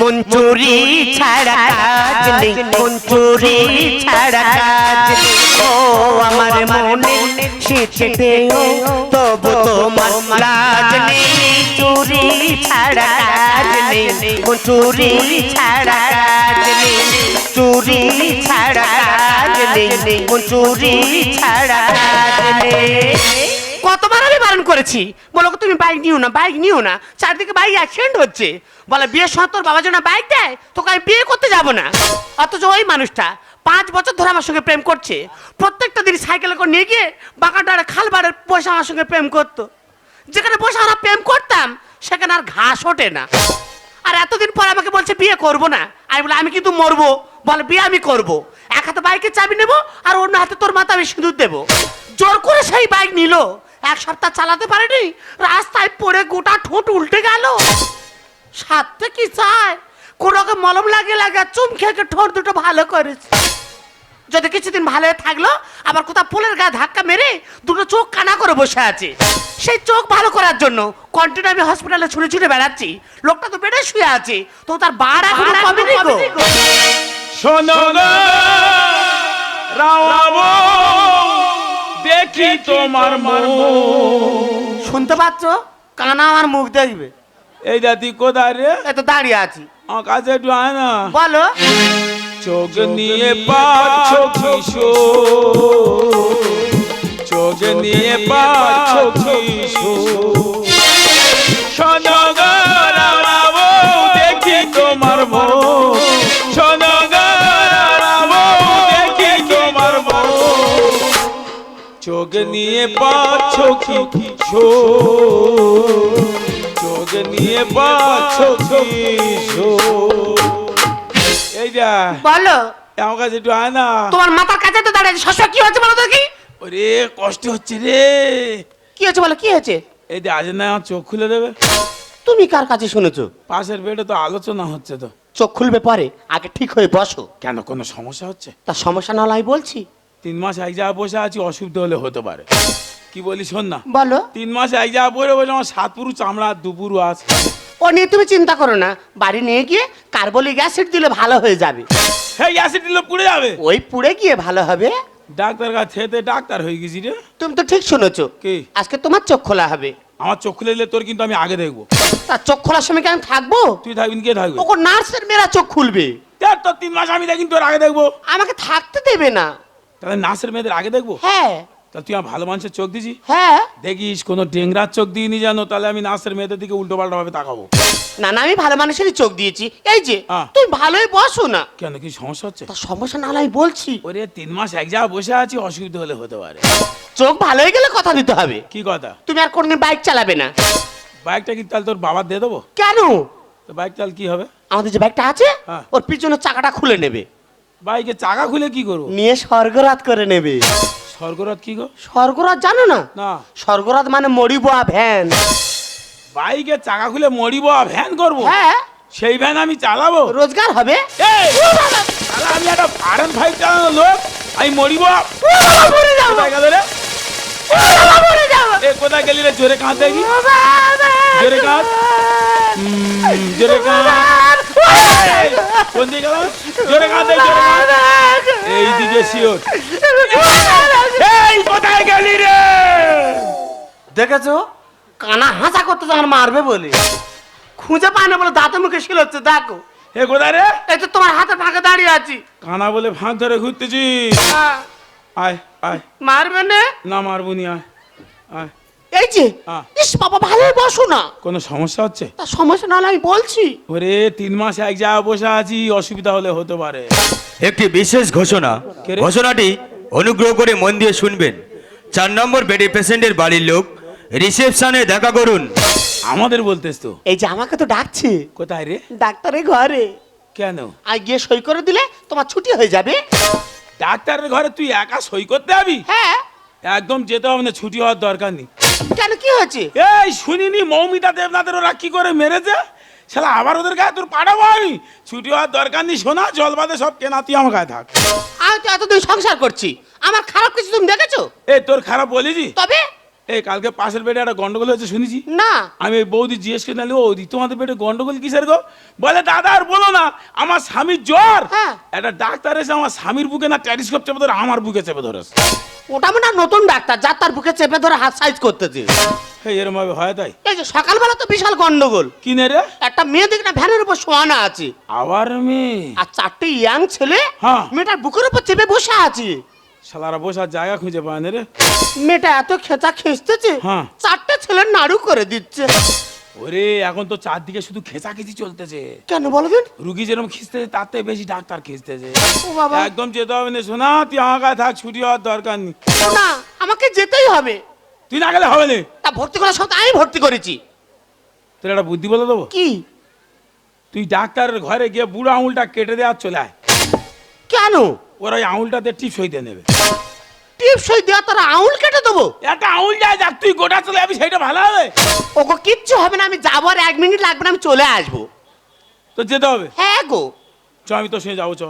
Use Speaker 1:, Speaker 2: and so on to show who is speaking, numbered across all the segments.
Speaker 1: মন চুরি ছাড়া কাজ নেই। মন চুরি ছাড়া কাজ ও আমার মনে শীতেও তবু তোমার লাজ নেই। চুরি ছাড়া কাজ নেই। মন চুরি ছাড়া কাজ নেই। চুরি ছাড়া কাজ নেই। মন চুরি ছাড়া কাজ নেই। কতবার আমি বারণ করেছি? বলো তুমি বাইক নিও না বাইক নিও না। চারদিকে বাইক অ্যাক্সিডেন্ট হচ্ছে। বলে বিয়ের সময় তোর বাবা যেন বাইক দেয়, তোকে আমি বিয়ে করতে যাব না। অথচ ওই মানুষটা পাঁচ বছর ধরে আমার সঙ্গে প্রেম করছে। প্রত্যেকটা দিন সাইকেলে করে নিয়ে গিয়ে বাঁকাটার খালবারের বসে আমার সঙ্গে প্রেম করতো। যেখানে বসে আমরা প্রেম করতাম, সেখানে আর ঘাস ওঠে না। আর এতদিন পর আমাকে বলছে, বিয়ে করব না। আমি বলে, আমি কিন্তু মরবো। বলে, বিয়ে আমি করব। এক হাতে বাইকের চাবি নেব, আর অন্য হাতে তোর মাথা আমি সিঁদুর দেবো। জোর করে সেই বাইক নিল। এক সপ্তাহ চালাতে পারেনি? রাস্তায় পড়ে গোটা ঠোঁট উল্টে গেল। সাথে কি চায়? কোন রকম মলম লাগে লাগে চুম খেয়ে ঠোঁট দুটো ভালো করেছে। যদি কিছুদিন ভালো থাকল আবার কোথাও পোলের গায়ে ধাক্কা মেরে দুটো চোখ কানা করে বসে আছে। সেই চোখ ভালো করার জন্য কন্টিনিউ আমি হসপিটালে ছুটে ছুটে বেড়াচ্ছি। লোকটা তো বেডে শুয়ে আছে। তো তার বার এখনও কমেনি গো।
Speaker 2: শোনো গো, রাওয়াবো, দেখি তোমার
Speaker 1: শুনতে পাচ্ছ? কানা আমার মুখ দেখবে।
Speaker 2: এই জাতি কোথায় রে?
Speaker 1: এত দাঁড়িয়ে আছি।
Speaker 2: আমার কাছে একটু আয় না।
Speaker 1: বলো।
Speaker 2: চোখ নিয়ে পাচ্ছ কিশোর চোখ নিয়ে পাচ্ছ কিশোর শোনো চোখ নিয়ে পাচ্ছ কি কিশোর? চোখ নিয়ে পাচ্ছ কিশোর? এই যা।
Speaker 1: বলো।
Speaker 2: আমার কাছে একটু আয় না।
Speaker 1: তোমার মাথার কাছে তো দাঁড়িয়ে সবসময় কি হচ্ছে বলো তো কি
Speaker 2: ওরে কষ্ট হচ্ছে রে।
Speaker 1: কি হচ্ছে বলো কি হয়েছে?
Speaker 2: এই যে আজ না আমার চোখ খুলে দেবে।
Speaker 1: তুমি কার কাছে শুনেছো?
Speaker 2: পাশের বেডে তো আলোচনা হচ্ছে তো।
Speaker 1: চোখ খুলবে পরে? আগে ঠিক হয়ে বসো।
Speaker 2: কেন কোনো সমস্যা হচ্ছে?
Speaker 1: তার সমস্যা না হলে আমি বলছি।
Speaker 2: তিন মাস এক জায়গায় বসে আছি অসুবিধা হলে হতে পারে। কি বলি শোন না?
Speaker 1: বলো।
Speaker 2: তিন মাস এক জায়গায় বসে বসে আমার সাত পুরু চামড়া দুপুরু আছে।
Speaker 1: ও নিয়ে তুমি চিন্তা করো না বাড়ি নিয়ে গিয়ে কার্বলিক অ্যাসিড দিলে ভালো হয়ে যাবে।
Speaker 2: হ্যাঁ অ্যাসিড দিলে পুড়ে যাবে।
Speaker 1: ওই পুড়ে গিয়ে ভালো হবে।
Speaker 2: ডাক্তার কাছে ডাক্তার হয়ে গেছি রে।
Speaker 1: তুমি তো ঠিক শুনেছো।
Speaker 2: কি?
Speaker 1: আজকে তোমার চোখ খোলা হবে।
Speaker 2: আমার চোখ খুলে দিলে তোর কিন্তু আমি আগে দেখব।
Speaker 1: তার চোখ খোলার সময় কি আমি থাকব?
Speaker 2: তুই থাকবি কে থাকবে?
Speaker 1: ওকে নার্সের মেয়েরা চোখ খুলবে।
Speaker 2: তোর তিন মাস আমি দেখি তোর আগে দেখব।
Speaker 1: আমাকে থাকতে দেবে না।
Speaker 2: তাহলে নার্সের মেয়েদের আগে দেখব?
Speaker 1: হ্যাঁ।
Speaker 2: তাহলে তুই আমার ভালো মানুষের চোখ দিছি
Speaker 1: হ্যাঁ।
Speaker 2: দেখিস কোনো ডেংরার চোখ দিয়ে দিইনি জানো তাহলে আমি নার্সের মেয়েদের দিকে উল্টো পাল্টা ভাবে তাকাবো।
Speaker 1: না না আমি ভালো মানুষেরই চোখ দিয়েছি। এই যে
Speaker 2: হ্যাঁ।
Speaker 1: তুমি ভালোই বসো না।
Speaker 2: কেন কি সমস্যা হচ্ছে?
Speaker 1: সমস্যা না হলে আমি বলছি।
Speaker 2: ওরে তিন মাস এক জায়গায় বসে আছি অসুবিধা হলে হতে পারে।
Speaker 1: চোখ ভালো হয়ে গেলে কথা দিতে হবে।
Speaker 2: কি কথা?
Speaker 1: তুমি আর কোনদিন বাইক চালাবে না।
Speaker 2: বাইকটা কি তাহলে তোর বাবার দিয়ে দেবো?
Speaker 1: কেন?
Speaker 2: তো বাইক তাহলে কি হবে?
Speaker 1: আমাদের যে বাইকটা আছে
Speaker 2: হ্যাঁ।
Speaker 1: ওর পিছনের চাকাটা খুলে নেবে।
Speaker 2: বাইকে চাকা খুলে কি করব?
Speaker 1: নিয়ে স্বর্গরাত করে নেবে।
Speaker 2: স্বর্গরাত কি গো?
Speaker 1: স্বর্গরাত জানো না?
Speaker 2: না।
Speaker 1: স্বর্গরাত মানে মরিবোয়া ভ্যান।
Speaker 2: বাইকে চাকা খুলে মরিব ভ্যান করব?
Speaker 1: হ্যাঁ।
Speaker 2: সেই ভ্যান আমি চালাবো।
Speaker 1: রোজগার হবে?
Speaker 2: আমি একটা ফারেন ফাইভ চালানো লোক আমি মরিব
Speaker 1: মরে যাব,
Speaker 2: এ কোথায় গেলি রে? জোরে কাঁদ দেখি। জোরে কাঁদ। জোরে কাঁদ। এই, কোন দিকে গেল? জোরে কাঁদ দেখি জোরে কাঁদ। এই দিকে শিওর। এই কোথায় গেলি রে?
Speaker 1: দেখেছ? কানা হাসা করতে আমার মারবে বলে। খুঁজে পায় না বলে দাঁতে মুখে শিল হচ্ছে দেখো।
Speaker 2: এ কোথায় রে?
Speaker 1: এই তো তোমার হাতে ফাঁকে দাঁড়িয়ে আছি।
Speaker 2: কানা বলে ফাঁক ধরে ঘুরতেছি
Speaker 1: হ্যাঁ,
Speaker 2: আয়। আয়।
Speaker 1: মারবে না?
Speaker 2: না মারবুনি আয়। আয়।
Speaker 1: এই যে
Speaker 2: হ্যাঁ।
Speaker 1: ইস বাবা ভালোই বসো না।
Speaker 2: কোনো সমস্যা হচ্ছে?
Speaker 1: তার সমস্যা না হলে আমি বলছি।
Speaker 2: ওরে তিন মাস এক জায়গায় বসে আছি অসুবিধা হলে হতে পারে।
Speaker 3: একটি বিশেষ ঘোষণা।
Speaker 2: কে রে?
Speaker 3: ঘোষণাটি অনুগ্রহ করে মন দিয়ে শুনবেন। চার নম্বর বেডে পেশেন্টের বাড়ির লোক রিসেপশনে দেখা করুন।
Speaker 2: আমাদের বলতেস তো।
Speaker 1: এই যে আমাকে তো ডাকছে।
Speaker 2: কোথায় রে?
Speaker 1: ডাক্তারের ঘরে।
Speaker 2: কেন?
Speaker 1: আর গিয়ে সই করে দিলে তোমার ছুটি হয়ে যাবে।
Speaker 2: ডাক্তারের ঘরে তুই একা সই করতে যাবি?
Speaker 1: হ্যাঁ।
Speaker 2: একদম যেতে হবে না ছুটি হওয়ার দরকার নেই।
Speaker 1: কেন কি হয়েছে?
Speaker 2: এই শুনিনি মৌমিতা দেবনাথের ওরা কি করে মেরেছে? শালা আবার ওদের গায়ে তোর পাঠাবো আমি? ছুটি হওয়ার দরকার নেই শোনা জল বাদে সব কেনা তুই আমার গায়ে থাক
Speaker 1: আমি তো এতদিন সংসার করছি। আমার খারাপ কিছু তুমি দেখেছ?
Speaker 2: এই তোর খারাপ বলিস
Speaker 1: তবে?
Speaker 2: এই কালকে পাশের বেডে একটা গন্ডগোল হয়েছে শুনেছি?
Speaker 1: না।
Speaker 2: আমি ওই বৌদি জিজ্ঞেস করে নিলাম বৌদি তোমাদের পেটে গন্ডগোল কিসের গো? বলে দাদা আর বলো না আমার স্বামীর জ্বর।
Speaker 1: হ্যাঁ।
Speaker 2: একটা ডাক্তার এসে আমার স্বামীর বুকে না ট্যারিস্কোপ চেপে ধরে আমার বুকে চেপে ধরেছে।
Speaker 1: ওটা মনে হয় নতুন ডাক্তার যার তার বুকে চেপে ধরে হাত সাইজ করতেছে।
Speaker 2: এই এরম ভাবে হয় তাই?
Speaker 1: এই যে সকালবেলা তো বিশাল গন্ডগোল।
Speaker 2: কিনে রে?
Speaker 1: একটা মেয়ে দেখি না ভ্যানের উপর শোয়ানো আছে।
Speaker 2: আবার মেয়ে?
Speaker 1: আর চারটে ইয়াং ছেলে
Speaker 2: হ্যাঁ।
Speaker 1: মেয়েটার বুকের উপর চেপে বসে আছে।
Speaker 2: শালারা বসার জায়গা খুঁজে পায় না রে।
Speaker 1: মেয়েটা এত খেঁচা খেঁচতেছে
Speaker 2: হ্যাঁ।
Speaker 1: চারটে ছেলে নাড়ু করে দিচ্ছে।
Speaker 2: ওরে এখন তো চারদিকে শুধু খেঁচাখেচি চলতেছে।
Speaker 1: কেন বলবেন
Speaker 2: রুগী যেরকম খিস্তেছে তার থেকে বেশি ডাক্তার খিস্তেছে
Speaker 1: ও বাবা।
Speaker 2: একদম যেতে হবে না শোনা তুই কাছে থাক ছুটি হওয়ার দরকার নেই।
Speaker 1: না আমাকে যেতেই হবে।
Speaker 2: তুই না গেলে হবে না।
Speaker 1: তা ভর্তি করার সাথে আমি ভর্তি করেছি।
Speaker 2: তোর একটা বুদ্ধি বলে দেবো?
Speaker 1: কি?
Speaker 2: তুই ডাক্তারের ঘরে গিয়ে বুড়ো আঙুলটা কেটে দেওয়ার চলে আয়।
Speaker 1: কেন?
Speaker 2: ওরা ওই আঙুলটাতে টিপস দিয়ে নেবে।
Speaker 1: টিপস সই দেওয়া তারা আঙুল কেটে দেবো?
Speaker 2: একটা আঙুল যায় যাক তুই গোটা চলে যাবি সেটা ভালো হবে।
Speaker 1: ওকে কিচ্ছু হবে না আমি যাব আর এক মিনিট লাগবে না আমি চলে আসব।
Speaker 2: তো যেতে হবে?
Speaker 1: হ্যাঁ গো।
Speaker 2: চ আমি তোর সঙ্গে যাব চ।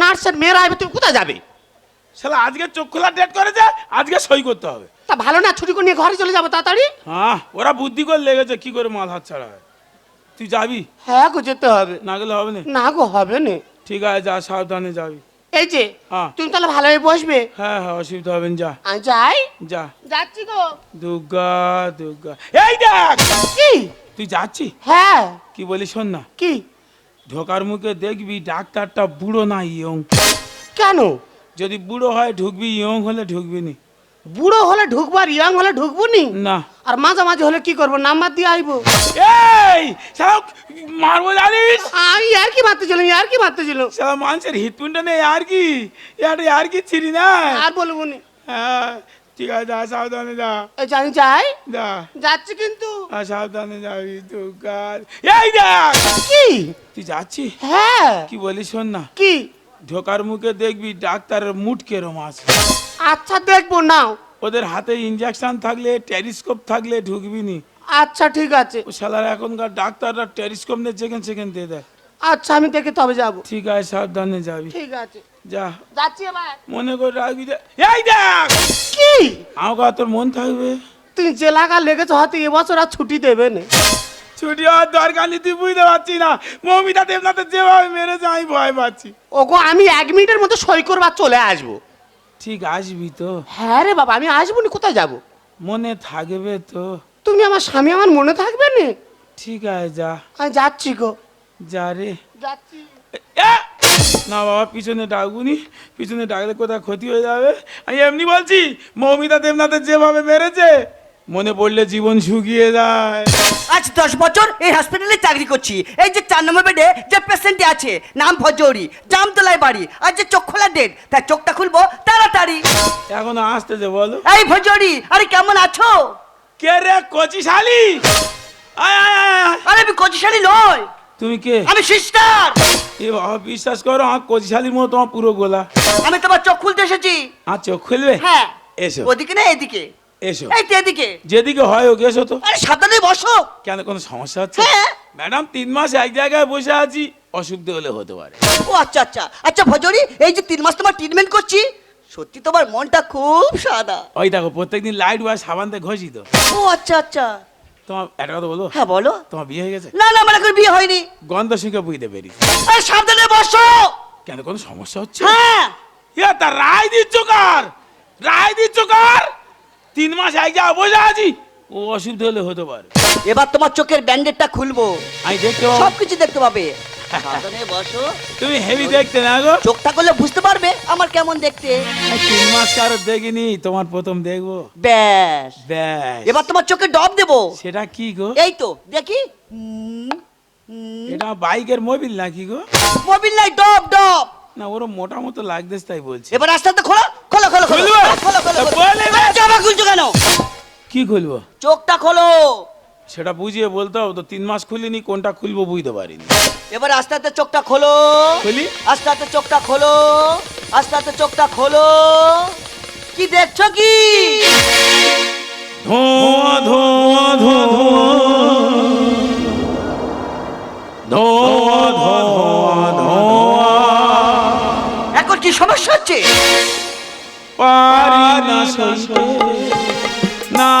Speaker 1: নার্সের মেয়েরা আসবে তুমি কোথায় যাবে?
Speaker 2: শালা আজকে চোখ খোলা ডেট করেছে আজকে সই করতে হবে।
Speaker 1: তা ভালো না ছুটি করে নিয়ে ঘরে চলে যাব তাড়াতাড়ি?
Speaker 2: হ্যাঁ ওরা বুদ্ধি করে লেগেছে কি করে মাল হাত ছাড়া হয়। তুই যাবি?
Speaker 1: হ্যাঁ গো যেতে হবে।
Speaker 2: না গেলে হবে না।
Speaker 1: না গো হবে না।
Speaker 2: ঠিক আছে যা সাবধানে যাবি।
Speaker 1: এই যে
Speaker 2: হ্যাঁ।
Speaker 1: তুমি তাহলে ভালোভাবে বসবে?
Speaker 2: হ্যাঁ হ্যাঁ অসুবিধা হবে না যা।
Speaker 1: যাই।
Speaker 2: যা।
Speaker 1: যাচ্ছি গো
Speaker 2: দুর্গা দুর্গা। এই দেখ!
Speaker 1: কি?
Speaker 2: তুই যাচ্ছি
Speaker 1: হ্যাঁ।
Speaker 2: কি বলি শোন না।
Speaker 1: কি?
Speaker 2: ঢোকার মুখে দেখবি ডাক্তারটা বুড়ো না ইয়ং।
Speaker 1: কেন?
Speaker 2: যদি বুড়ো হয় ঢুকবি ইয়ং হলে ঢুকবি নি।
Speaker 1: বুড়ো হলে ঢুকবো আর ইয়াং হলে ঢুকবো নি?
Speaker 2: না।
Speaker 1: আর মাঝামাঝি হলে কি করব? নাম্বার দিয়ে আইবো।
Speaker 2: এই সব মারবো জানিস?
Speaker 1: আমি আর কি মারতে ছিলাম আর কি মারতে ছিল
Speaker 2: শালা মানুষের হৃৎপিণ্ড নেই আর কি? এটা আর কি চিনি না?
Speaker 1: আর বলব নি।
Speaker 2: হ্যাঁ ঠিক আছে যা সাবধানে যা।
Speaker 1: এই আমি যাই।
Speaker 2: যা।
Speaker 1: যাচ্ছি কিন্তু।
Speaker 2: সাবধানে যাবি দুর্গা এই দেখ!
Speaker 1: কি?
Speaker 2: তুই যাচ্ছি
Speaker 1: হ্যাঁ।
Speaker 2: কি বলি শোন না।
Speaker 1: কি?
Speaker 2: ঢোকার মুখে দেখবি ডাক্তারের মুট কেরম আছে।
Speaker 1: আচ্ছা দেখব নাও।
Speaker 2: ওদের হাতে ইঞ্জেকশন থাকলে টেলিস্কোপ থাকলে ঢুকবি নি।
Speaker 1: আচ্ছা ঠিক আছে।
Speaker 2: ও শালার এখনকার ডাক্তাররা টেলিস্কোপ নিয়ে যেখানে সেখানে দিয়ে দেয়।
Speaker 1: আচ্ছা আমি দেখে তবে যাব।
Speaker 2: ঠিক আছে সাবধানে যাবি।
Speaker 1: ঠিক আছে।
Speaker 2: যা।
Speaker 1: যাচ্ছি এবার।
Speaker 2: মনে করে রাখবি যে এই দেখ!
Speaker 1: কি?
Speaker 2: আমাকে আর তোর মন থাকবে?
Speaker 1: তুই যে লাগা লেগেছো হয়তো এবছর আর ছুটি দেবে না।
Speaker 2: ছুটি হওয়ার দরকার নেই তুই বুঝতে পারছি না। মমিতা দেবনাথে যেভাবে মেরেছে আমি ভয় পাচ্ছি।
Speaker 1: ওগো আমি এক মিনিটের মধ্যে সই করবার চলে আসব।
Speaker 2: ঠিক আসবি তো।
Speaker 1: হ্যাঁ রে বাবা আমি আসব নি কোথায় যাব?
Speaker 2: মনে থাকবে তো।
Speaker 1: তুমি আমার স্বামী আমার মনে থাকবে না?
Speaker 2: ঠিক আছে যা।
Speaker 1: আমি যাচ্ছি গো।
Speaker 2: যা রে।
Speaker 1: যাচ্ছি!
Speaker 2: না বাবা পিছনে ডাকবুনি পিছনে ডাকলে কোথাও ক্ষতি হয়ে যাবে? আমি এমনি বলছি মৌমিতা দেবনাথের যেভাবে মেরেছে মনে পড়লে জীবন শুকিয়ে যায়।
Speaker 4: আজ দশ বছর এই হসপিটালে চাকরি করছি। এই যে চার নম্বর বেডে যে পেশেন্টটি আছে নাম ভজৌরি জামতলায় বাড়ি আর যে চোখ খোলা ডেট তার চোখটা খুলবো তাড়াতাড়ি।
Speaker 2: এখনও আসতেছে বলো।
Speaker 4: এই ভজৌরি আরে কেমন আছো?
Speaker 2: কে রে কচি শালি আয় আয় আয় আয়।
Speaker 4: আরে আমি কচিশালী নই।
Speaker 2: তুমি কে?
Speaker 4: আমি সিস্টার
Speaker 2: এ বাবা বিশ্বাস করো আমার কচি শালির মতো তোমার পুরো গোলা।
Speaker 4: আমি তোমার চোখ খুলতে এসেছি।
Speaker 2: আর চোখ খুলবে?
Speaker 4: হ্যাঁ।
Speaker 2: এসো।
Speaker 4: ওদিকে না এদিকে।
Speaker 2: এসো।
Speaker 4: এই তো এদিকে?
Speaker 2: যেদিকে হয় ওকে এসো তো।
Speaker 4: আরে সাবধানে বসো।
Speaker 2: কেন কোনো সমস্যা হচ্ছে?
Speaker 4: হ্যাঁ।
Speaker 2: ম্যাডাম তিন মাস এক জায়গায় বসে আছি। অসুবিধে হলে হতে পারে।
Speaker 4: ও আচ্ছা আচ্ছা। আচ্ছা ভজৌরি এই যে তিন মাস তোমার ট্রিটমেন্ট করছি সত্যি তোমার মনটা খুব সাদা।
Speaker 2: ওই দেখো প্রত্যেকদিন লাইট বা সাবান দিয়ে ঘষি তো।
Speaker 4: ও আচ্ছা আচ্ছা।
Speaker 2: তোমার একটা কথা বলো।
Speaker 4: হ্যাঁ বলো।
Speaker 2: তোমার বিয়ে হয়ে গেছে?
Speaker 4: না না আমার এখন বিয়ে হয়নি।
Speaker 2: গন্ধ শুকে বুঝতে পেরি
Speaker 4: আরে সাবধানে বসো।
Speaker 2: কেন কোনো সমস্যা হচ্ছে?
Speaker 4: হ্যাঁ।
Speaker 2: ইয়া তা রায় দিচ্ছ কার? রায় দিচ্ছ কার? তিন মাস এক জায়গায় বসে আছি ও অসুবিধা হলে হতে পারে।
Speaker 4: এবার তোমার চোখের ব্যান্ডেডটা খুলবো।
Speaker 2: আমি দেখতে পাবো।
Speaker 4: সবকিছু দেখতে পাবে। সাবধানে বসো।
Speaker 2: তুমি হেভি দেখতে না গো।
Speaker 4: চোখটা করলে বুঝতে পারবে আমার কেমন দেখতে।
Speaker 2: এই তিন মাস কারও দেখিনি তোমার প্রথম দেখব।
Speaker 4: ব্যাস।
Speaker 2: ব্যাস।
Speaker 4: এবার তোমার চোখে ডব দেবো।
Speaker 2: সেটা কি গো?
Speaker 4: এই তো দেখি। হুম, হুম।
Speaker 2: এটা বাইকের মোবিল নাকি গো?
Speaker 4: মোবিল নাই ডব ডব।
Speaker 2: না ওরম মোটা মতো লাগতেছে তাই বলছি।
Speaker 4: এবার আস্তে আস্তে খোলো খোলো খোলো খোলো।
Speaker 2: খুলবো?
Speaker 4: খোলো খোলো খোলো।
Speaker 2: বলে।
Speaker 4: আরে জামা খুলছো কেন?
Speaker 2: কি খুলবো?
Speaker 4: চোখটা খোলো।
Speaker 2: সেটা বুঝিয়ে বলতে হবে তো তিন মাস খুলিনি কোনটা খুলবো বুঝতে পারিনি।
Speaker 4: এবার আস্তে আস্তে চোখটা খোলো।
Speaker 2: খুলি?
Speaker 4: আস্তে আস্তে চোখটা খোলো। আস্তে আস্তে চোখটা খোলো। কি দেখছ কি?
Speaker 2: ধোঁয়া ধোঁয়া ধোঁয়া। ধোঁয়া ধোঁয়া ধোঁয়া।
Speaker 4: কি সমস্যা হচ্ছে?
Speaker 2: না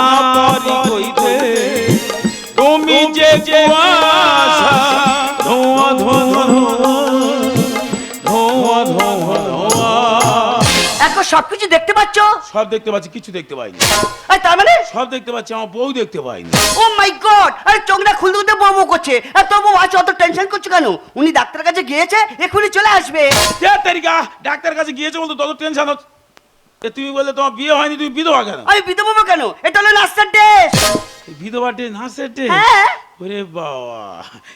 Speaker 2: তুমি যে
Speaker 4: জোয়া সবকিছু দেখতে পাচ্ছ?
Speaker 2: সব দেখতে পাচ্ছি কিছু দেখতে পাইনি।
Speaker 4: আর তার মানে?
Speaker 2: সব দেখতে পাচ্ছি আমার বউ দেখতে পাইনি।
Speaker 4: ও মাই গড আরে চোখটা খুলতে খুলতে বউ বউ করছে। আর তোর বউ আছে অত টেনশন করছ কেন? উনি ডাক্তারের কাছে গিয়েছে এক্ষুনি চলে আসবে।
Speaker 2: কে তারিকা? ডাক্তার কাছে গিয়েছে বলতো তত টেনশন হচ্ছে। এ, তুমি বললে তোমার বিয়ে হয়নি তুমি বিধবা কেন?
Speaker 4: আমি বিধবা কেন? এটা হলো নাস্তার ড্রেস
Speaker 2: বিধবা ডে না সেটে
Speaker 4: হ্যাঁ।
Speaker 2: ওরে বাবা।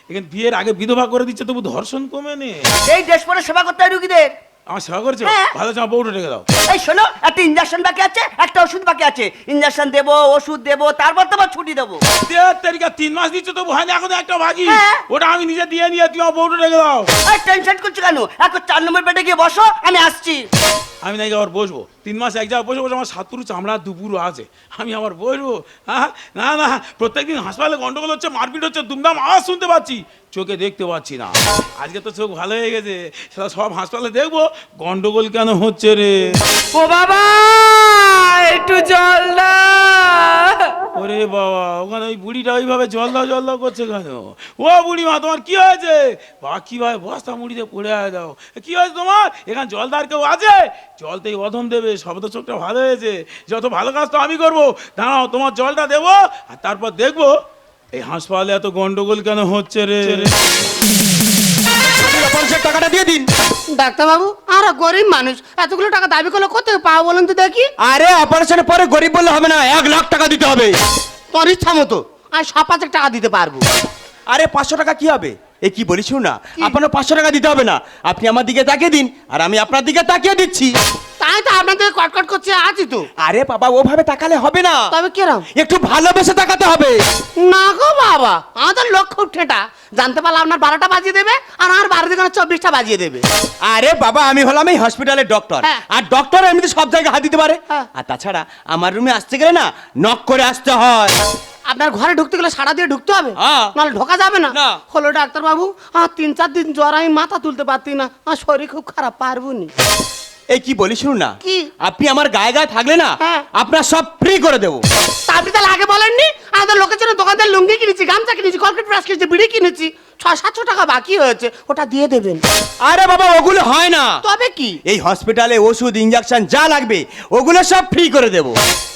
Speaker 2: এখানে বিয়ের আগে বিধবা করে দিচ্ছে তবু ধর্ষণ কমে নে।
Speaker 4: এই ড্রেস পরে সেবা করতে হয় রুগীদের।
Speaker 2: আমার সেবা করছ?
Speaker 4: হ্যাঁ।
Speaker 2: ভালো আমার বউটা রেখে দাও।
Speaker 4: এই শোনো একটা ইঞ্জেকশন বাকি আছে একটা ওষুধ বাকি আছে। ইঞ্জেকশন দেবো ওষুধ দেবো তারপর তোমার ছুটি দেবো।
Speaker 2: দেড় তারিখে তিন মাস দিচ্ছ তবু হয়নি এখন একটা বাকি।
Speaker 4: হ্যাঁ।
Speaker 2: ওটা আমি নিজে দিয়ে নিয়ে তুমি আমার বউটা রেখে দাও।
Speaker 4: আর টেনশন করছ কেন? এখন চার নম্বর বেডে গিয়ে বসো আমি আসছি।
Speaker 2: আমি নাকি আবার বসবো? তিন মাস এক জায়গায় বসে বসে আমার সাতপুর চামড়া দুপুর আছে। আমি আবার বসবো? হ্যাঁ? না না। প্রত্যেকদিন হাসপাতালে গন্ডগোল হচ্ছে মারপিট হচ্ছে দুমদাম আওয়াজ শুনতে পাচ্ছি। চোখে দেখতে পাচ্ছি না। আজকে তো চোখ ভালো হয়ে গেছে সেটা সব হাসপাতালে দেখব। গন্ডগোল কেন হচ্ছে রে?
Speaker 1: ও বাবা একটু জল
Speaker 2: ওরে বাবা ওখানে ওই বুড়িটা ওইভাবে জল দাও জল দাও করছে কেন? ও বুড়ি মা তোমার কি হয়েছে? বাবা কি ভাই বস্তা মুড়িতে পড়ে আয় দাও। কি হয়েছে তোমার? এখানে জলদার কেউ আছে? জল তো এই অধম দেবে শব্দ চোখটা ভালো হয়েছে। যত ভালো কাজ তো আমি করব। দাঁড়াও তোমার জলটা দেবো আর তারপর দেখব এই হাসপাতালে এত গন্ডগোল কেন হচ্ছে রে?
Speaker 3: টাকাটা দিয়ে দিন।
Speaker 5: ডাক্তারবাবু গরিব মানুষ এতগুলো টাকা দাবি করলে কত পাবো বলুন তো দেখি?
Speaker 3: আরে অপারেশনের পরে গরিব বললে হবে না এক লাখ টাকা দিতে হবে।
Speaker 5: তোর ইচ্ছা মতো আমি টাকা দিতে পারব।
Speaker 3: আরে পাঁচশো টাকা কি হবে? এ কি বলিস না আপনার পাঁচশো টাকা দিতে হবে না। আপনি আমার দিকে তাকিয়ে দিন আর আমি আপনার দিকে তাকিয়ে দিচ্ছি।
Speaker 5: তাই তো আপনাদের কটকট করছে আছি তো।
Speaker 3: আরে বাবা ওভাবে তাকালে হবে না।
Speaker 5: তবে কিরম?
Speaker 3: একটু ভালোবেসে তাকাতে হবে।
Speaker 5: না গো বাবা আমাদের লোক খুব ঠেটা। জানতে পারলে আপনার বারোটা বাজিয়ে দেবে আর আমার বারো দিকে চব্বিশটা বাজিয়ে দেবে।
Speaker 3: আরে বাবা আমি হলাম এই হসপিটালের ডক্টর
Speaker 5: হ্যাঁ।
Speaker 3: আর ডক্টর এমনিতে সব জায়গায় হাত দিতে পারে।
Speaker 5: হ্যাঁ।
Speaker 3: আর তাছাড়া আমার রুমে আসতে গেলে না নক করে আসতে হয়।
Speaker 5: আপনার ঘরে ঢুকতে গেলে সারা দিয়ে ঢুকতে হবে?
Speaker 3: হ্যাঁ।
Speaker 5: নাহলে ঢোকা যাবে না। হলো ডাক্তারবাবু আর তিন চার দিন জ্বর আমি মাথা তুলতে পারতি না। আমার শরীর খুব খারাপ পারব নি।
Speaker 3: এই কি বলি শুনুন না?
Speaker 5: কি?
Speaker 3: আপনি আমার গায়ে গায়ে থাকলে না
Speaker 5: হ্যাঁ।
Speaker 3: আপনার সব ফ্রি করে দেবো।
Speaker 5: তা আপনি তাহলে আগে বলেননি আমাদের লোকের জন্য দোকানদার লুঙ্গি কিনেছি গামছা কিনেছি কলকেট ব্রাশ কিনেছি বিড়ি কিনেছি ছ সাতশো টাকা বাকি হয়েছে ওটা দিয়ে দেবেন।
Speaker 3: আরে বাবা ওগুলো হয় না।
Speaker 5: তবে কি?
Speaker 3: এই হসপিটালে ওষুধ ইঞ্জেকশন যা লাগবে ওগুলো সব ফ্রি করে দেবো।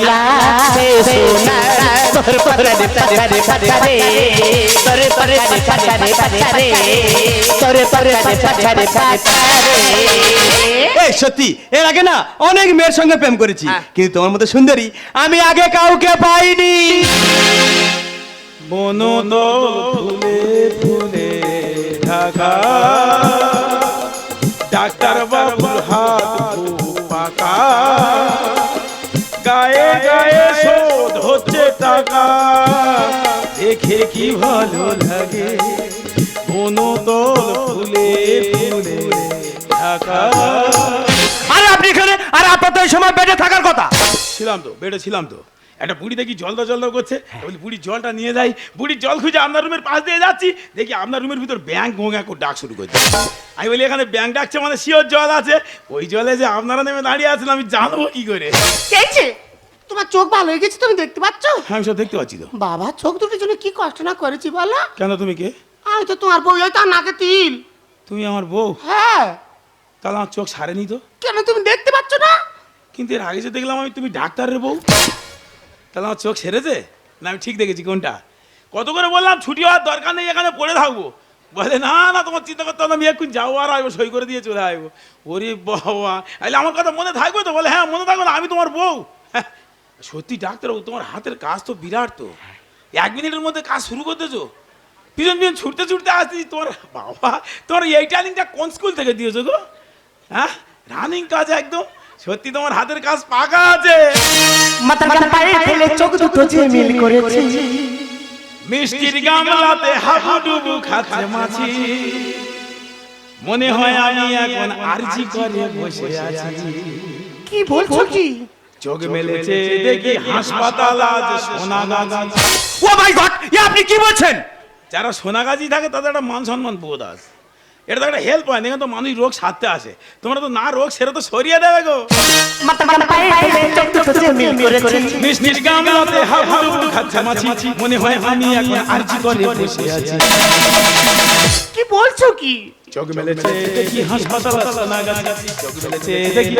Speaker 1: লাগবে সোনার তোর পরে পরে
Speaker 3: পরে সত্যি এর আগে না অনেক মেয়ের সঙ্গে প্রেম করেছি
Speaker 5: হ্যাঁ।
Speaker 3: কিন্তু তোমার মতো সুন্দরী আমি আগে কাউকে পাইনি।
Speaker 2: মনো দেখে কি ভালো লাগে? বনদল ফুলে ফুলে ঢাকা।
Speaker 3: আরে আপনি এখানে আর আপনার তো এই সময় বেডে থাকার কথা।
Speaker 2: ছিলাম তো বেডে ছিলাম তো। একটা বুড়ি দেখি জল দাও জল দাও করছে? বলি বুড়ির জলটা নিয়ে যাই। বুড়ির জল খুঁজে আপনার রুমের পাশ দিয়ে যাচ্ছি। দেখি আপনার রুমের ভিতর ব্যাংক গোঙা করে ডাক শুরু করছে। আমি বলি এখানে ব্যাংক ডাকছে মানে শিওর জল আছে। ওই জলে যে আপনারা নেমে দাঁড়িয়ে আছেন আমি জানব কি করে?
Speaker 5: কেছে তোমার চোখ ভালো হয়ে গেছে তুমি দেখতে পাচ্ছ?
Speaker 2: আমি সব দেখতে পাচ্ছি তো।
Speaker 5: বাবা চোখ দুটোর জন্য কি কষ্ট না করেছি বলো?
Speaker 2: কেন তুমি কে?
Speaker 5: আমি তো তোমার বউ ওই তার নাকে তিল।
Speaker 2: তুমি আমার বউ?
Speaker 5: হ্যাঁ।
Speaker 2: তাহলে আমার চোখ সারেনি তো?
Speaker 5: কেন তুমি দেখতে পাচ্ছ না?
Speaker 2: কিন্তু এর আগে যে দেখলাম আমি তুমি ডাক্তারের বউ। তাহলে আমার চোখ সেরেছে? না আমি ঠিক দেখেছি কোনটা? কত করে বললাম ছুটি হওয়ার দরকার নেই এখানে পড়ে থাকব। বলে না না তোমার চিন্তা করতে হবে আমি এখন যাব আর আসব সই করে দিয়ে চলে আসব। ওরে বাবা। আইলে আমার কথা মনে থাকবে তো? বলে হ্যাঁ মনে থাকবে না আমি তোমার বউ। হ্যাঁ, সত্যি ডাক্তারবাবু তোমার হাতের কাজ তো বিরাট তো। এক মিনিটের মধ্যে কাজ শুরু করতেছো পিছন পিছন ছুটতে ছুটতে আসছি তোমার বাবা তোমার এই ট্রেনিংটা কোন স্কুল থেকে দিয়েছ গো? হ্যাঁ? রানিং কাজ একদম। সত্যি তোমার হাতের কাজ পাকা আছে।
Speaker 1: মাথার পায়ে ফেলে চোখ দুটো যে করেছে।
Speaker 2: মিষ্টির গামলাতে হাবুডুবু খাচ্ছে মাছি। মনে হয় আমি এখন আরজি করে বসে আছি।
Speaker 5: কি বলছো কি?
Speaker 2: চোখ মেলেছে দেখি হাসপাতাল আজ সোনাগাছি
Speaker 3: ও মাই গড এ আপনি কি বলছেন?
Speaker 2: যারা সোনাগাছি থাকে তাদের একটা মান সম্মান বোধ আছে। এটা তো একটা হেল্প হয়। দেখেন তো মানুষ রোগ সারতে আসে। তোমরা তো না রোগ সেটা তো সরিয়ে দেবে গো। গামলাতে খাচ্ছে মাছি। মনে হয় আমি এখন আরজি করে বসে আছি।
Speaker 5: কি বলছো কি?
Speaker 2: চোখ মেলেছে দেখি হাসপাতাল চোখ মেলেছে দেখি।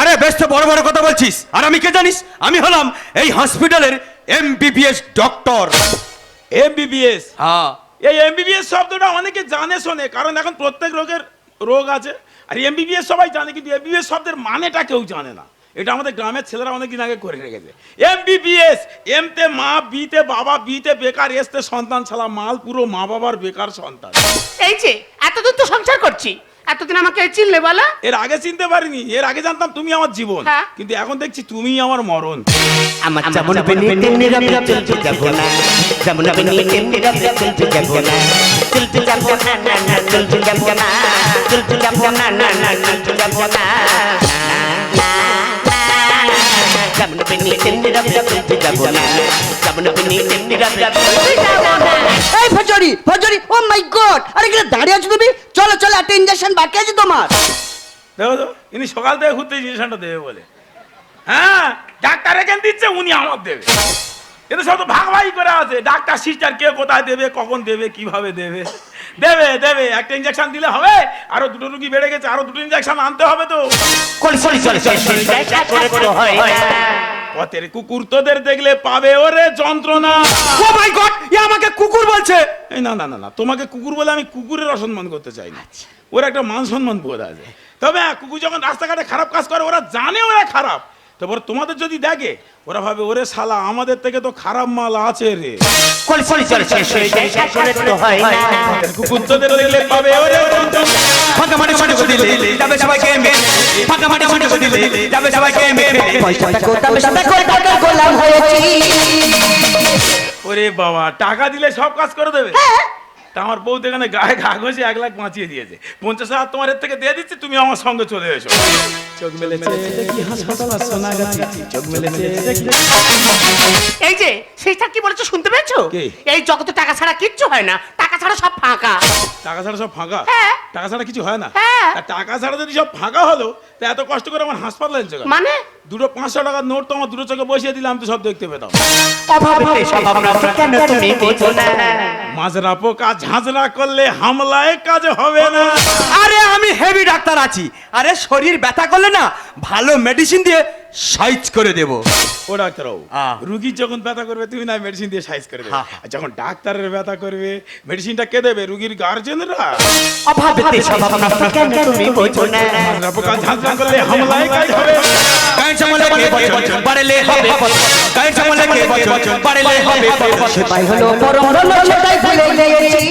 Speaker 3: আরে বেশ তো বড় বড় কথা বলছিস। আর আমি কে জানিস? আমি হলাম এই হসপিটালের এমবিবিএস ডক্টর
Speaker 2: এমবিবিএস
Speaker 3: হ্যাঁ।
Speaker 2: এই এমবিবিএস শব্দটা অনেকে জানে, শোনে, কারণ এখন প্রত্যেক রোগের রোগ আছে। আর এমবিবিএস সবাই জানে, কিন্তু এমবিবিএস শব্দের মানেটা কেউ জানে না। এটা আমাদের গ্রামের ছেলেরা অনেকদিন আগে করে রেখেছে। এমবিবিএস এমতে মা, বিতে বাবা, বিতে বেকার, এসতে সন্তান ছাড়া মাল পুরো মা বাবার বেকার সন্তান।
Speaker 5: এই যে, এতদূর তো সংসার করছি। এতদিন আমাকে চিনলে বলো।
Speaker 2: এর আগে চিনতে পারিনি এর আগে জানতাম তুমি আমার জীবন।
Speaker 5: হ্যাঁ।
Speaker 2: কিন্তু এখন দেখছি তুমি আমার মরণ।
Speaker 1: আমার যেমন বেনি তেমনি রবে চলতে যাব না। যেমন বেনি তেমনি রবে চলতে যাব না। চলতে যাব না না না চলতে যাব না। চলতে যাব না না না চলতে যাব না। যেমন বেনি তেমনি রবে চলতে যাব না যেমন বেনি তেমনি রবে চলতে যাব না
Speaker 4: এই ফজরি ফজরি ও মাই গড আরে কি দাঁড়িয়ে আছো তুমি? চলো চলো একটা ইঞ্জেকশন বাকি আছে তোমার।
Speaker 2: দেখো তো ইনি সকাল থেকে ঘুরতে ইঞ্জেকশনটা দেবে বলে। হ্যাঁ ডাক্তার এখানে দিচ্ছে উনি আমার দেবে। এটা সব তো ভাগ ভাগাভাগি করে আছে। ডাক্তার সিস্টার কে কোথায় দেবে কখন দেবে কীভাবে দেবে? দেবে দেবে। একটা ইঞ্জেকশন দিলে হবে। আরও দুটো রুগী বেড়ে গেছে আরও দুটো ইঞ্জেকশন আনতে হবে তো।
Speaker 1: হয়
Speaker 2: পথের কুকুর তোদের দেখলে পাবে ওরে যন্ত্রণা।
Speaker 3: ও মাই গড এ আমাকে কুকুর বলছে।
Speaker 2: এই না না না না তোমাকে কুকুর বলে আমি কুকুরের অসম্মান করতে চাই না। ওর একটা মান সম্মান বোধ আছে। তবে হ্যাঁ, কুকুর যখন রাস্তাঘাটে খারাপ কাজ করে ওরা জানে ওরা খারাপ। তারপর তোমাদের যদি দেখে ওরা ভাবে ওরে শালা আমাদের থেকে তো খারাপ মাল আছে রে
Speaker 1: তো হয় না
Speaker 2: দেখলে পাবে ওরে
Speaker 3: ফাঁকা মাঠে মাঠে দিলে যাবে সবাইকে মেরে ফাঁকা মাঠে মাঠে দিলে যাবে সবাইকে মেরে
Speaker 4: পয়সাটা কোথাও সাদা করে গোলাম হয়েছি
Speaker 2: ওরে বাবা টাকা দিলে সব কাজ করে দেবে তা আমার বউ তো এখানে গায়ে ঘা ঘষে এক লাখ বাঁচিয়ে দিয়েছে। পঞ্চাশ হাজার তোমার এর থেকে দিয়ে দিচ্ছি তুমি আমার সঙ্গে চলে এসো।
Speaker 5: এই যে সেইটা কি বলেছ শুনতে পেয়েছ?
Speaker 2: কি?
Speaker 5: এই জগতে টাকা ছাড়া কিচ্ছু হয় না টাকা ছাড়া সব ফাঁকা।
Speaker 2: টাকা ছাড়া সব ফাঁকা?
Speaker 5: হ্যাঁ।
Speaker 2: টাকা ছাড়া কিছু হয় না?
Speaker 5: হ্যাঁ।
Speaker 2: টাকা ছাড়া যদি সব ফাঁকা হলো তা এত কষ্ট করে আমার হাসপাতালে এনেছে
Speaker 5: মানে?
Speaker 2: দুটো পাঁচশো টাকার নোট তো আমার দুটো চোখে বসিয়ে দিলাম তো সব দেখতে পেতাম মাজরা পোকা ঝাঁঝরা করলে হামলায় কাজ হবে না।
Speaker 3: আরে আমি হেভি ডাক্তার আছি। আরে শরীর ব্যথা করলে না ভালো মেডিসিন দিয়ে সাইজ করে দেব।
Speaker 2: ও ডাক্তারবাবু
Speaker 3: আহ।
Speaker 2: রুগীর যখন ব্যথা করবে তুমি না মেডিসিন দিয়ে সাইজ করে দেবে। আর যখন ডাক্তারের ব্যথা করবে মেডিসিনটা কে দেবে? রুগীর গার্জেনরা
Speaker 1: অভাবে স্বভাব নষ্ট কেন তুমি বোঝো না?
Speaker 2: মাজরা পোকা ঝাঁঝরা করলে হামলায় কাজ হবে? না।
Speaker 3: গায়ের সামনে কে বচন? বাড়লে হবে। বচন গায়ের সামনে কে বচন? বাড়লে হবে। বচন
Speaker 4: সেটাই হলো পরম রহস্য, সেটাই ভুলে গেছি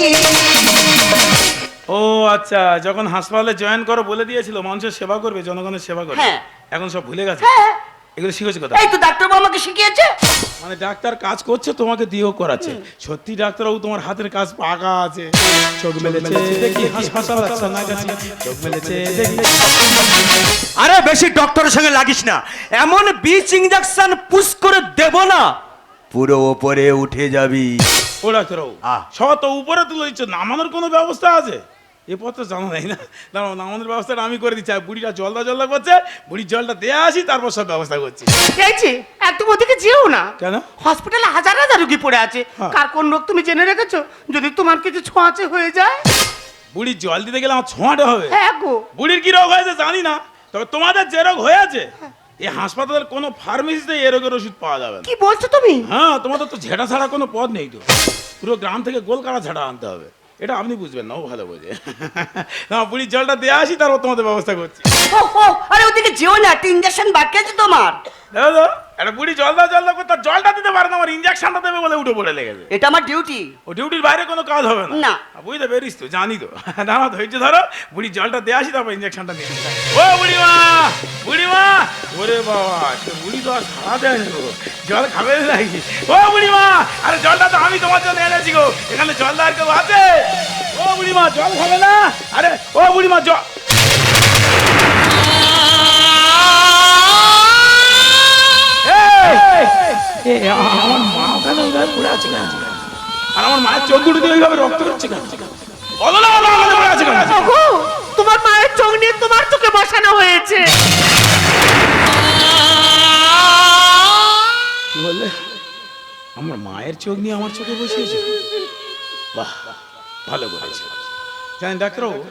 Speaker 2: ও আচ্ছা যখন হাসপাতালে জয়েন করো বলে দিয়েছিল মানুষের সেবা করবে জনগণের সেবা করবে।
Speaker 4: হ্যাঁ।
Speaker 2: এখন সব ভুলে গেছে?
Speaker 4: হ্যাঁ
Speaker 2: এগুলো শিখেছে কথা
Speaker 4: এই তো ডাক্তারবাবু আমাকে শিখিয়েছে।
Speaker 2: মানে ডাক্তার কাজ করছে তোমাকে দিয়েও করাচ্ছে। সত্যি ডাক্তারবাবু তোমার হাতের কাজ পাকা আছে। চোখ মেলেছে দেখি হাসপাতাল আচ্ছা না গেছে চোখ মেলেছে দেখি।
Speaker 3: আরে বেশি ডক্টরের সঙ্গে লাগিস না। এমন বিচ ইঞ্জেকশন পুশ করে দেব না। পুরো ওপরে উঠে যাবি।
Speaker 2: ও ডাক্তারবাবু
Speaker 3: আহ।
Speaker 2: সব তো উপরে তুলে দিচ্ছ নামানোর কোনো ব্যবস্থা আছে? এ পথ জানা নাই না। দাঁড়াও নামানোর ব্যবস্থাটা আমি করে দিচ্ছি। আর বুড়িটা জলদা জলদা করছে বুড়ির জলটা দেয়া আসি তারপর সব ব্যবস্থা করছি।
Speaker 5: যে একদম ওদিকে যেও না।
Speaker 2: কেন?
Speaker 5: হসপিটালে হাজার হাজার রুগী পড়ে আছে।
Speaker 2: হ্যাঁ।
Speaker 5: কার কোন রোগ তুমি জেনে রেখেছো? যদি তোমার কিছু ছোঁয়াচে হয়ে যায়।
Speaker 2: বুড়ির জল দিতে গেলে আমার ছোঁয়াটা হবে।
Speaker 5: হ্যাঁ গো।
Speaker 2: বুড়ির কি রোগ হয়েছে জানি না তবে তোমাদের যে রোগ হয়েছে এই হাসপাতালের কোনো ফার্মেসিতে এ রোগের ওষুধ পাওয়া যাবে
Speaker 5: কি বলছো তুমি?
Speaker 2: হ্যাঁ তোমাদের তো ঝেঁটা ছাড়া কোনো পথ নেই তো। পুরো গ্রাম থেকে গোলকাড়া ঝাড়া আনতে হবে। এটা আপনি বুঝবেন না ও ভালো বোঝে। না বুড়ির জলটা দেয়া আসি তারপর তোমাদের ব্যবস্থা করছি।
Speaker 4: ও ও আরে ওদিকে যেও না একটা ইঞ্জেকশন বাকি আছে তোমার।
Speaker 2: তো একটা বুড়ি জল দাও জল দাও তার জলটা দিতে পারে না আমার ইঞ্জেকশনটা দেবে বলে উঠে পড়ে লেগেছে।
Speaker 4: এটা আমার ডিউটি
Speaker 2: ও ডিউটির বাইরে কোনো কাজ হবে না।
Speaker 4: না।
Speaker 2: বুঝতে পেরিস তো জানি তো। দাঁড়া ধৈর্য ধরো বুড়ি জলটা দিয়ে আসি তারপর ইঞ্জেকশনটা নিয়ে। ও বুড়িমা বুড়িমা ওরে বাবা সে বুড়ি তো আর সারা দেয় না। জল খাবে নাকি? ও বুড়িমা আরে জলটা তো আমি তোমার জন্য এনেছি গো। এখানে জল দেওয়ার কেউ আছে? ও বুড়িমা জল খাবে না? আরে ও বুড়িমা জল আমার মা ওখানে ওইভাবে পড়ে আছে কেন? আর আমার মায়ের চোখ দুটো দিয়ে ওইভাবে রক্ত হচ্ছে কেন? পড়ে আছে কেন?
Speaker 1: তোমার মায়ের চোখ নিয়ে তোমার চোখে বসানো হয়েছে।
Speaker 2: কি বললে? আমার মায়ের চোখ নিয়ে আমার চোখে বসিয়েছে? বাহ ভালো করেছে জানেন ডাক্তারবাবু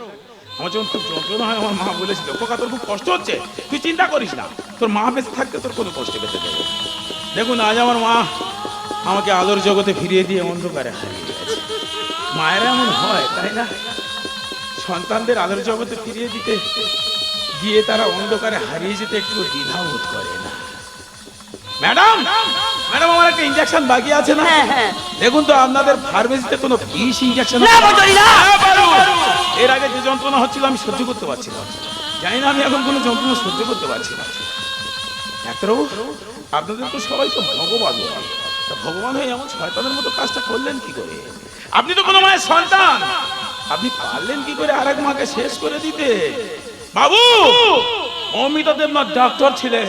Speaker 2: আমার যখন খুব যন্ত্রণা হয় আমার মা বলেছিল খোকা তোর খুব কষ্ট হচ্ছে। তুই চিন্তা করিস না। তোর মা বেঁচে থাকতে তোর কোনো কষ্ট পেতে দেবে। দেখুন আজ আমার মা আমাকে আলোর জগতে ফিরিয়ে দিয়ে অন্ধকারে হারিয়ে গেছে। মায়েরা এমন হয় তাই না? সন্তানদের আলোর জগতে ফিরিয়ে দিতে গিয়ে তারা অন্ধকারে হারিয়ে যেতে একটু দ্বিধাবোধ করে না। ম্যাডাম! ম্যাডাম আমার একটা ইনজেকশন বাকি আছে না?
Speaker 4: হ্যাঁ, হ্যাঁ।
Speaker 2: দেখুন তো আপনাদের ফার্মেসিতে কোনো বিষ ইনজেকশন। এর আগে যে যন্ত্রণা হচ্ছিল আমি সহ্য করতে পারছি না জানি না আমি এখন কোনো যন্ত্রণা সহ্য করতে পারছি না। ডাক্তারবাবু আপনাদের তো সবাই তো ভগবান। ভগবান হয়ে এমন শয়তানের মতো কাজটা করলেন কি করে? আপনি তো কোনো মায়ের সন্তান। আপনি পারলেন কি করে আরেক মাকে শেষ করে দিতে? বাবু অমিতা দেবনাথ ডাক্তার ছিলেন।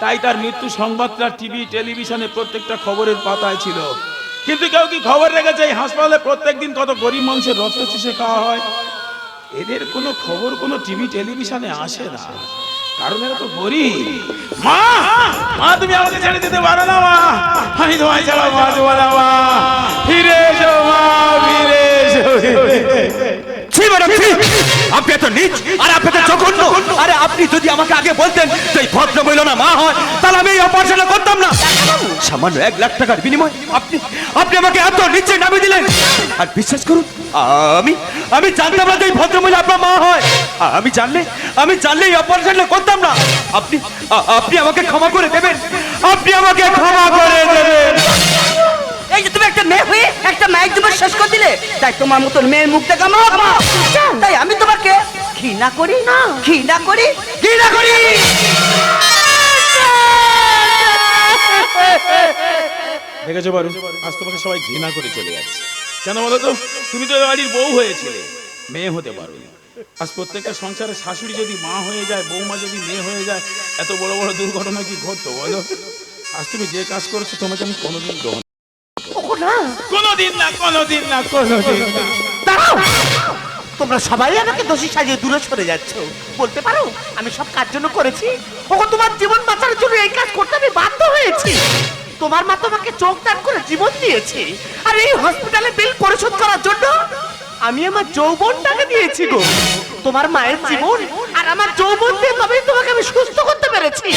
Speaker 2: তাই তার মৃত্যু সংবাদটা টিভি, টেলিভিশনে প্রত্যেকটা খবরের পাতায় ছিল। কিন্তু কেউ কি খবর রেখেছে এই হাসপাতালে প্রত্যেকদিন কত গরিব মানুষের রক্ত চুষে খাওয়া হয়? এদের কোনো খবর কোনো টিভি, টেলিভিশনে আসে না। কারণ এরা তো গরিব মা মা তুমি আমাকে ছেড়ে দিতে পারো না মা আমি তোমায় ছাড়া বাঁচবো না মা ফিরে এসো মা ফিরে এসো
Speaker 3: এত নিচ আর আপনি এত জঘন্য। আরে আপনি যদি আমাকে আগে বলতেন যে ভদ্র মহিলা না মা হয়, তাহলে আমি এই অপারেশনটা করতাম না। সামান্য এক লাখ টাকার বিনিময় আপনি আপনি আমাকে এত নিচে নামিয়ে দিলেন। আর বিশ্বাস করুন, আমি আমি জানতাম না যে এই ভদ্র মহিলা আপনার মা হয়। আমি জানলে আমি জানলে এই অপারেশনটা করতাম না। আপনি আপনি আমাকে ক্ষমা করে দেবেন। আপনি আমাকে ক্ষমা করে দেবেন
Speaker 4: এই যে তুমি একটা মেয়ে হয়ে একটা মায়ের জীবন শেষ করে দিলে? তাই তোমার মতন মেয়ের মুখ দেখা মা। তাই আমি তোমাকে ঘৃণা করি না। ঘৃণা করি? ঘৃণা করি!
Speaker 2: দেখেছ বারু? আজ তোমাকে সবাই ঘৃণা করে চলে যাচ্ছে। কেন বলো তো? তুমি তো বাড়ির বউ হয়েছিলে। মেয়ে হতে পারো আজ প্রত্যেকটা সংসারে শাশুড়ি যদি মা হয়ে যায় বৌমা যদি মেয়ে হয়ে যায় এত বড় বড় দুর্ঘটনা কি ঘটতো বলো? আজ তুমি যে কাজ করেছ তোমাকে আমি কোনোদিন গ্রহণ কোনোদিন না কোনোদিন না, কোনোদিন
Speaker 1: দাঁড়াও। তোমরা সবাই আমাকে দোষী সাজিয়ে দূরে সরে যাচ্ছ। বলতে পারো, আমি সব কাজ জন্য করেছি? ওগো তোমার জীবন বাঁচানোর জন্য এই কাজ করতে আমি বাধ্য হয়েছি। তোমার মা তোমাকে চোখ দান করে জীবন দিয়েছে। আর এই হসপিটালে বিল পরিশোধ করার জন্য আমি আমার যৌবনটাকে দিয়েছি গো। তোমার মায়ের জীবন আর আমার যৌবন দিয়ে তবেই তোমাকে আমি সুস্থ করতে পেরেছি।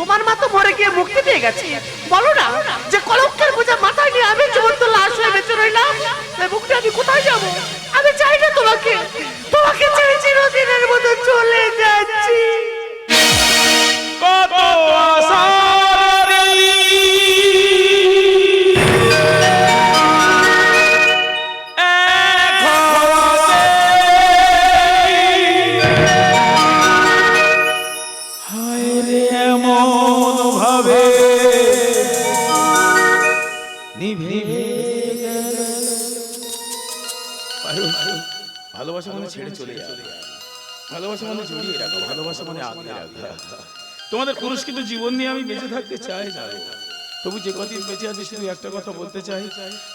Speaker 1: তোমার মা তো মরে গিয়ে মুক্তি পেয়ে গেছে। বলো না যে কলঙ্কের বোঝা মাথায় নিয়ে আমি জীবন তো লাশ হয়ে বেঁচে রইলাম মুক্তি আমি কোথায় যাব? আমি চাই না তোমাকে। তোমাকে ছেড়ে চিরদিনের মতো চলে যাচ্ছি।
Speaker 2: চলে যাবে। ভালোবাসা মানে জড়িয়ে রাখা ভালোবাসা মানে আগলে রাখা। তোমাদের পুরুষ কিন্তু জীবন নিয়ে আমি বেঁচে থাকতে চাই না তবু যে কদিন বেঁচে আছি শুধু একটা কথা বলতে চাই।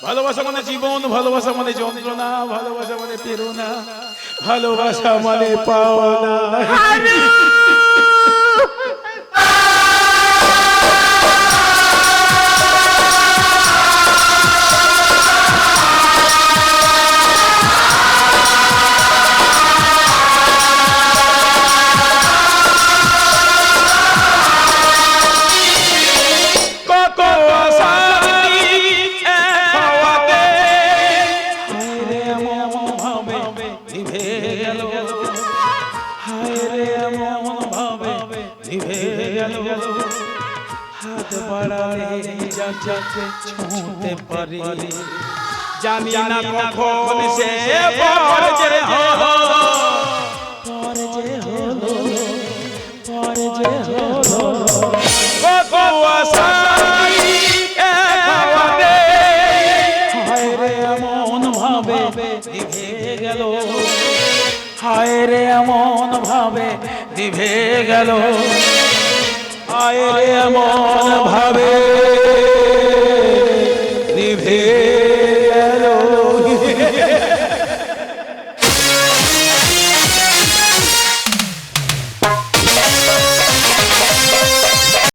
Speaker 2: ভালোবাসা মানে জীবন ভালোবাসা মানে যন্ত্রণা ভালোবাসা মানে প্রেরণা ভালোবাসা মানে পাওনা। যাকে ছুঁতে পারি। জানি না কখন সে পর যে হলো। পর যে হলো পর যে হলো। হায় রে এমন ভাবে নিভে গেল। হায় রে মন ভাবে